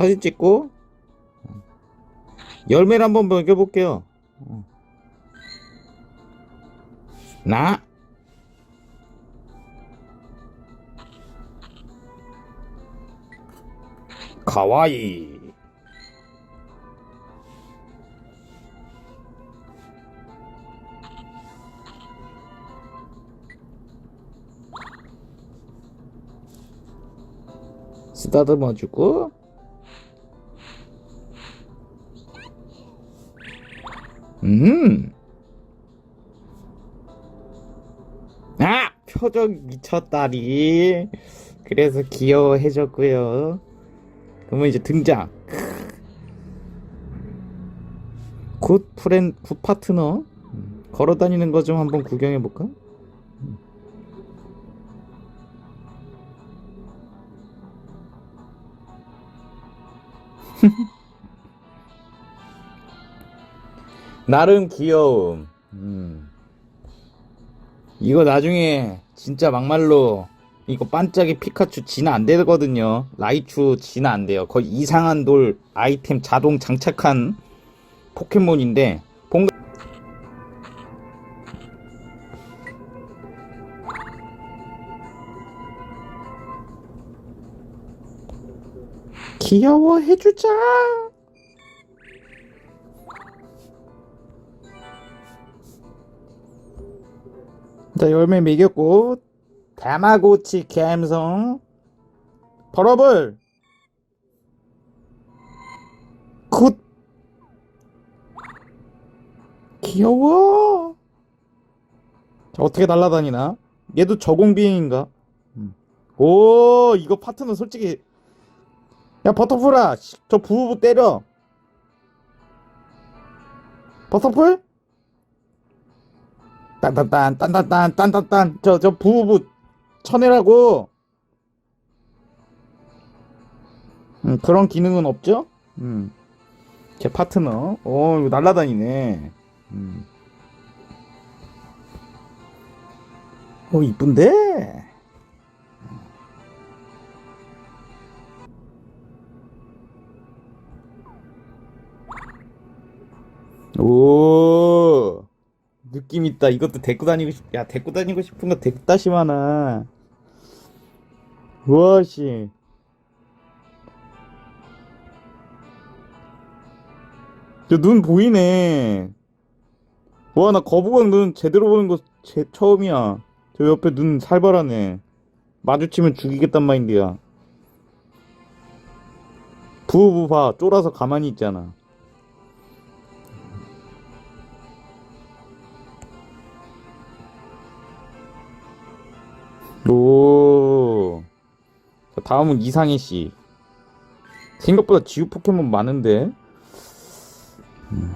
사진 찍고 열매를 한번 먹여볼게요. 나? 가와이. 쓰다듬어주고 음. 아! 표정 미쳤다리. 그래서 귀여워해줬고요. 그러면 이제 등장. 굿 프렌, 굿 파트너. 음, 걸어다니는 거 좀 한번 구경해볼까? 나름 귀여움. 음. 이거 나중에 진짜 막말로 이거 반짝이 피카츄 진화 안 되거든요. 라이츄 진화 안 돼요. 거의 이상한 돌 아이템 자동 장착한 포켓몬인데 본 귀여워 해주자. 자 열매 매겼고 다마고치 감성 버러블. 굿. 귀여워. 자 어떻게 날아다니나? 얘도 저공 비행인가? 음. 오 이거 파트너 솔직히. 야 버터풀아. 씨, 저 부부부 때려. 버터풀 딴딴딴 딴딴딴 딴딴딴 저저 부부부 쳐내라고 음, 그런 기능은 없죠? 음. 제 파트너 어 이거 날라다니네 음. 어 이쁜데 오 느낌 있다. 이것도 데리고 다니고 싶, 야, 데리고 다니고 싶은 거 데다시 많아. 우와, 씨. 저눈 보이네. 와, 나 거북왕 눈 제대로 보는 거 제, 처음이야. 저 옆에 눈 살벌하네. 마주치면 죽이겠단 마인드야. 부부 봐. 쫄아서 가만히 있잖아. 오. 자, 다음은 이상해 씨. 생각보다 지우 포켓몬 많은데. 음.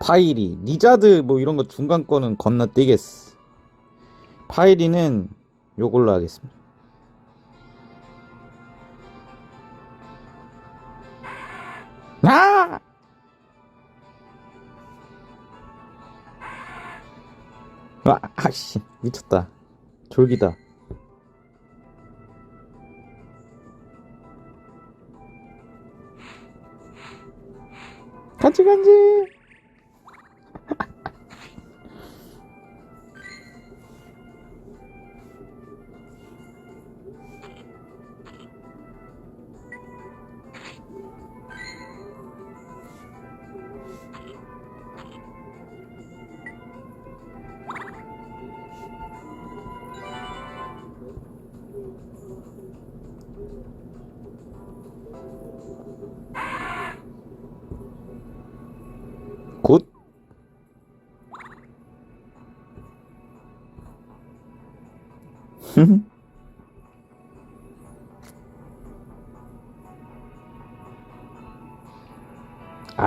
파이리, 리자드 뭐 이런 거 중간 거는 건너뛰겠어. 파이리는 요걸로 하겠습니다. 미쳤다. 졸기다. 간지, 간지.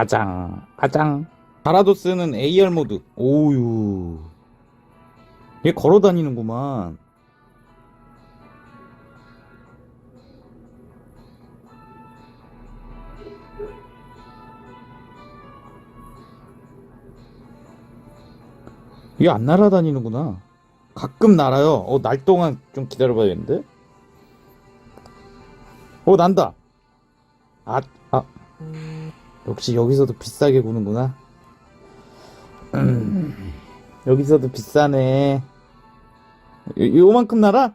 아장, 아장. 바라도스는 AR 모드. 오유. 얘 걸어 다니는구만. 얘 안 날아다니는구나. 가끔 날아요. 어, 날 동안 좀 기다려봐야겠는데? 오 난다 아, 아 역시 여기서도 비싸게 구는구나. 음, 여기서도 비싸네. 요, 요만큼 날아?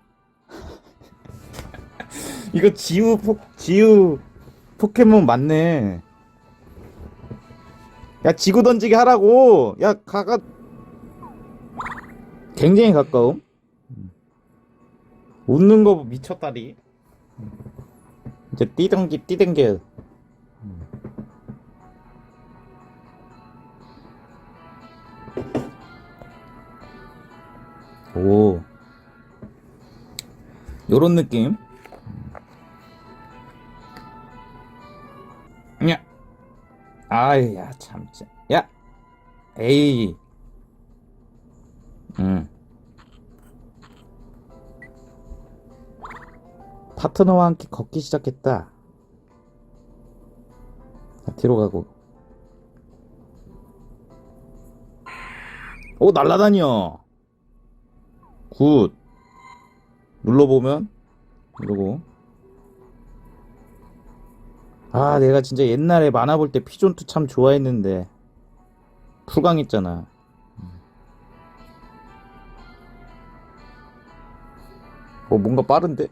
이거 지우 포 지우 포켓몬 맞네. 야 지구 던지기 하라고. 야 가가. 굉장히 가까움? 웃는 거 미쳤다리. 이제 뛰던기 뛰던게 오. 요런 느낌? 야. 아이야 참자 야. 에이. 응 파트너와 함께 걷기 시작했다. 자, 뒤로 가고. 오 날라다녀 굿. 눌러보면 이러고. 아 내가 진짜 옛날에 만화 볼 때 피존투 참 좋아했는데. 풀강했잖아. 어 뭔가 빠른데?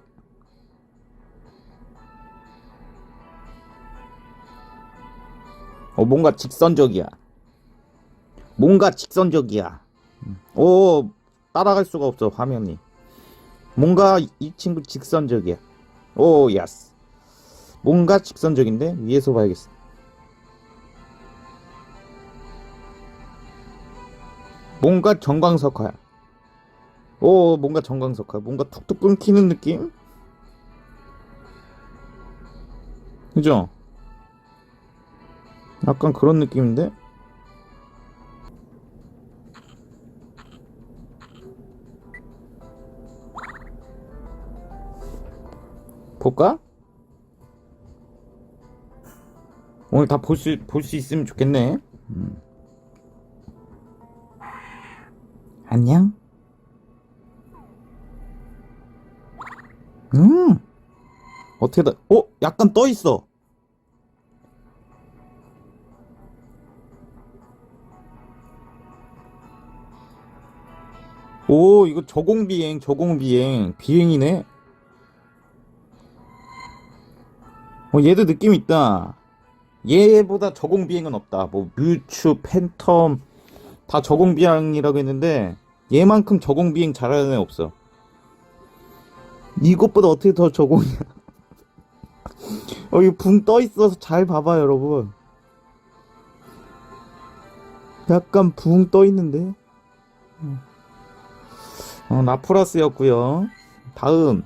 어 뭔가 직선적이야. 뭔가 직선적이야. 오 따라갈 수가 없어 화면이. 뭔가 이- 이 친구 직선적이야. 오 야스. 뭔가 직선적인데 위에서 봐야겠어. 뭔가 정광석화야. 오 뭔가 정광석화. 뭔가 툭툭 끊기는 느낌? 그죠? 약간 그런 느낌인데 볼까? 오늘 다 볼 수, 볼 수 있으면 좋겠네. 음. 안녕? 음! 어떻게 다, 어? 약간 떠 있어. 오, 이거 저공 비행, 저공 비행. 비행이네. 어, 얘도 느낌 있다. 얘보다 저공 비행은 없다. 뭐 뮤츠, 팬텀 다 저공 비행이라고 했는데 얘만큼 저공 비행 잘하는 애 없어. 이것보다 어떻게 더 저공이야? 어, 이거 붕 떠 있어서 잘 봐봐, 여러분. 약간 붕 떠 있는데. 어, 나프라스였고요. 다음.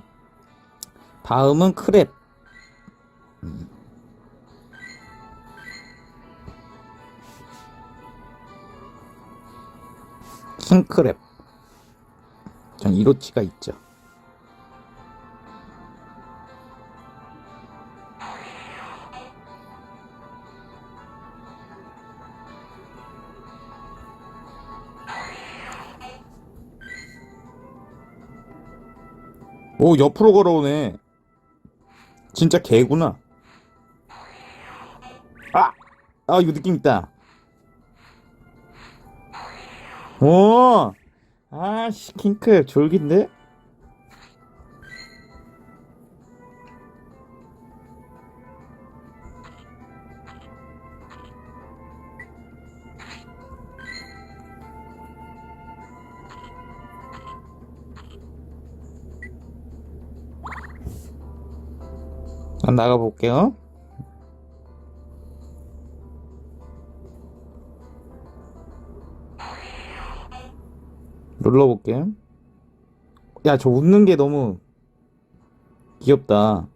다음은 크랩. 킹크랩. 전 이로치가 있죠. 오, 옆으로 걸어오네. 진짜 개구나. 아, 이거 느낌 있다. 오! 아씨, 킹크, 졸긴데? 난 나가볼게요. 눌러볼게. 야, 저 웃는 게 너무 귀엽다.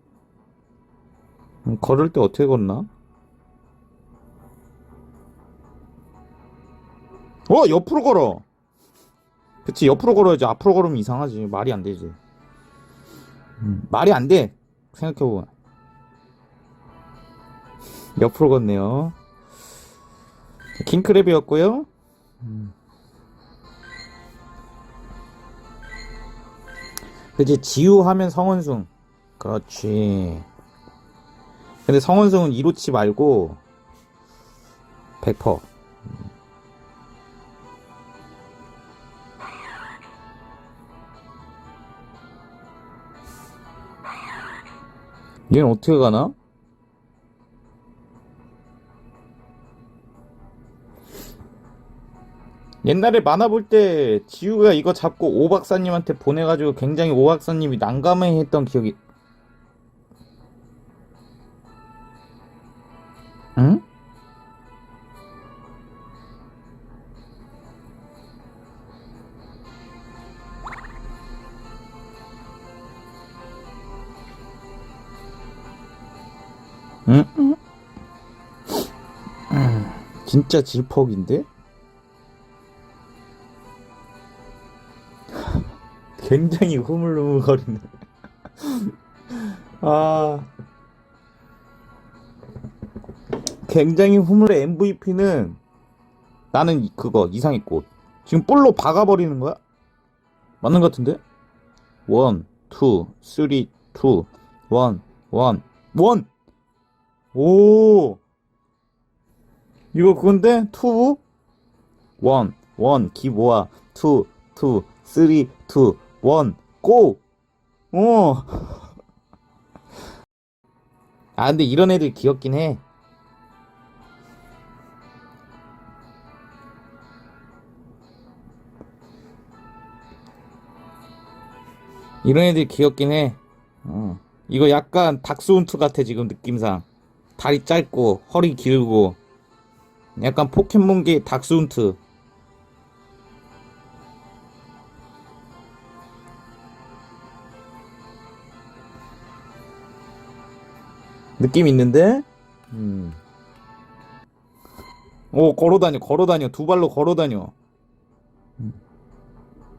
음, 걸을 때 어떻게 걷나? 어, 옆으로 걸어. 그치, 옆으로 걸어야지. 앞으로 걸으면 이상하지. 말이 안 되지. 음, 말이 안 돼. 생각해보면. 옆으로 걷네요. 킹크랩이었고요. 그치 지우하면 성원숭 그렇지 근데 성원승은 이로치 말고 100%. 얘는 어떻게 가나? 옛날에 만화 볼 때 지우가 이거 잡고 오 박사님한테 보내가지고 굉장히 오 박사님이 난감해 했던 기억이 응? 응? 응? 음, 진짜 질퍽인데? 굉장히 흐물흐물거리네. 아. 굉장히 흐물의 MVP는 나는 이- 그거 이상의 꽃. 지금 볼로 박아버리는 거야? 맞는 것 같은데? 원, 투, 쓰리, 투, 원, 원, 원! 오! 이거 그건데? 투, 원, 원, 기 모아, 투, 투, 쓰리, 투, 원, 고! 어. 아, 근데 이런 애들 귀엽긴 해. 이런 애들 귀엽긴 해. 어. 이거 약간 닥스훈트 같아, 지금 느낌상. 다리 짧고, 허리 길고. 약간 포켓몬계 닥스훈트. 느낌 있는데? 음. 오, 걸어다녀, 걸어다녀. 두 발로 걸어다녀. 음.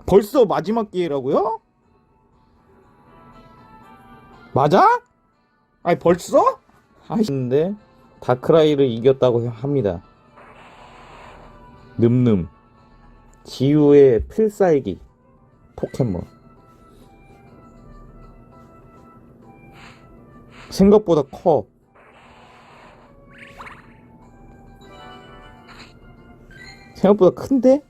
벌써 마지막 기회라고요? 맞아? 아니, 벌써? 아이는데 다크라이를 이겼다고 합니다. 늠름. 지우의 필살기. 포켓몬. 생각보다 커. 생각보다 큰데?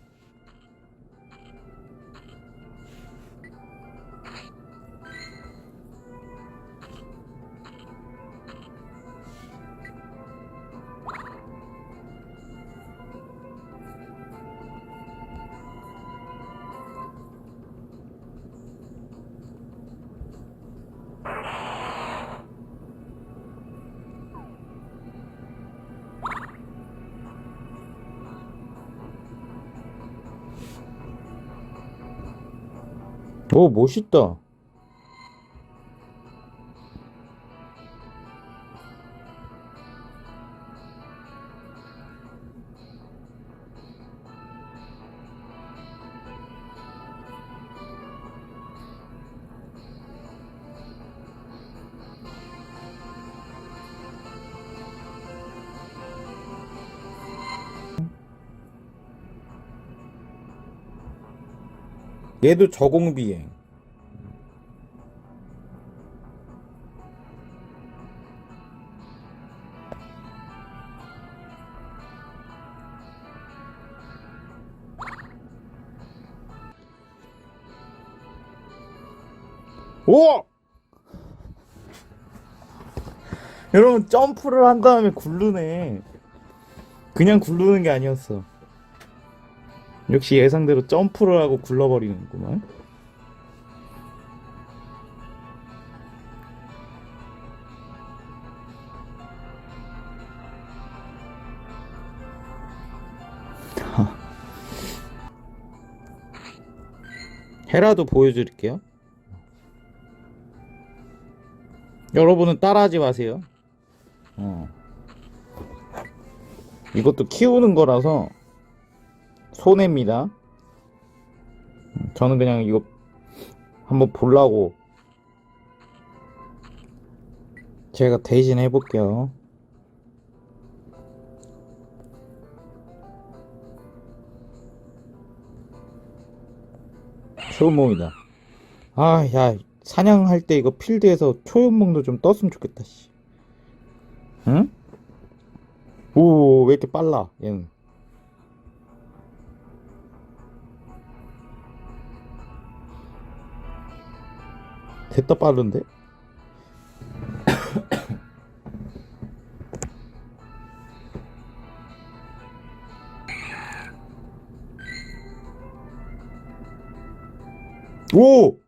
오, 멋있다. 얘도 저공 비행. 오! 여러분 점프를 한 다음에 굴르네. 그냥 굴르는 게 아니었어. 역시 예상대로 점프를 하고 굴러버리는구만. 헤라도 보여드릴게요. 여러분은 따라하지 마세요. 어. 이것도 키우는 거라서 손해입니다. 저는 그냥 이거 한번 보려고 제가 대신 해볼게요. 초연몽이다. 아, 야, 사냥할 때 이거 필드에서 초연몽도 좀 떴으면 좋겠다, 씨. 응? 오, 왜 이렇게 빨라, 얘는. 됐다 빠른데? 오!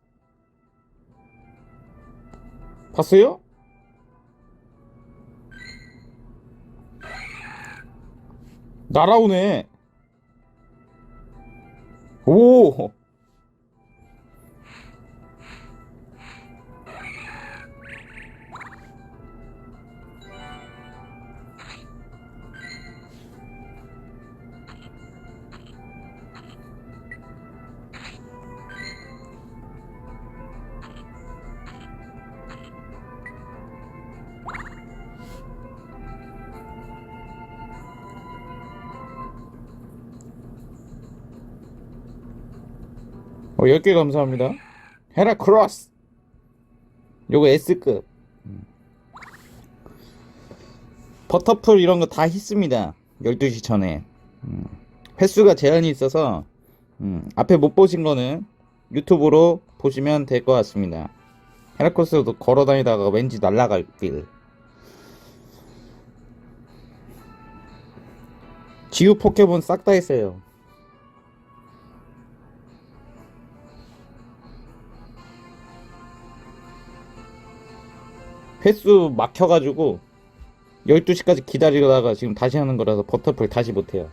봤어요? 날아오네. 오! 어, 10개 감사합니다. 헤라 크로스! 요거 S급. 음. 버터풀 이런 거다 했습니다. 12시 전에. 음. 횟수가 제한이 있어서, 음, 앞에 못 보신 거는 유튜브로 보시면 될 것 같습니다. 헤라크로스도 걸어 다니다가 왠지 날아갈 길. 지우 포켓몬 싹 다 했어요. 횟수 막혀가지고 12시까지 기다리다가 지금 다시 하는 거라서 버터풀 다시 못해요.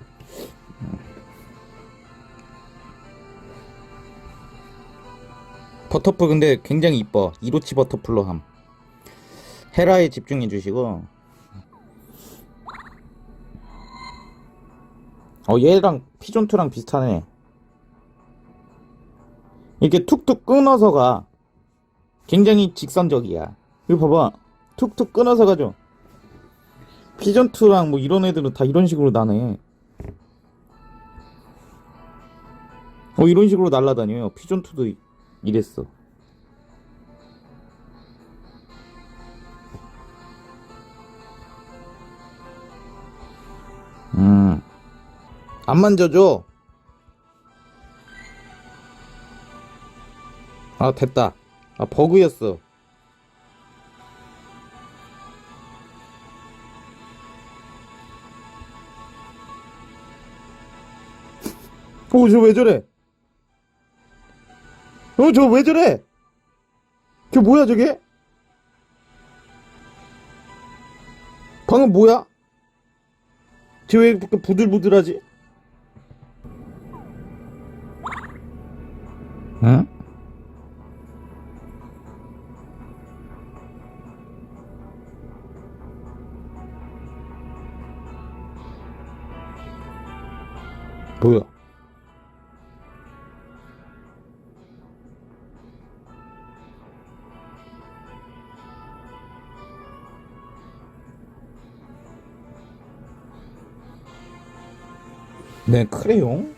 버터풀 근데 굉장히 이뻐. 이로치 버터풀로 함. 헤라에 집중해 주시고. 어, 얘랑 피존투랑 비슷하네. 이렇게 툭툭 끊어서 가. 굉장히 직선적이야. 이거 봐봐. 툭툭 끊어서 가죠. 피전투랑 뭐 이런 애들은 다 이런 식으로 나네. 어, 이런 식으로 날아다녀요. 피전투도 이- 이랬어. 음. 안 만져줘. 아, 됐다. 아, 버그였어. 어, 저 왜 저래? 어, 저 왜 저래? 저 뭐야, 저게? 방금 뭐야? 쟤왜 이렇게 부들부들하지? 네, 크레용?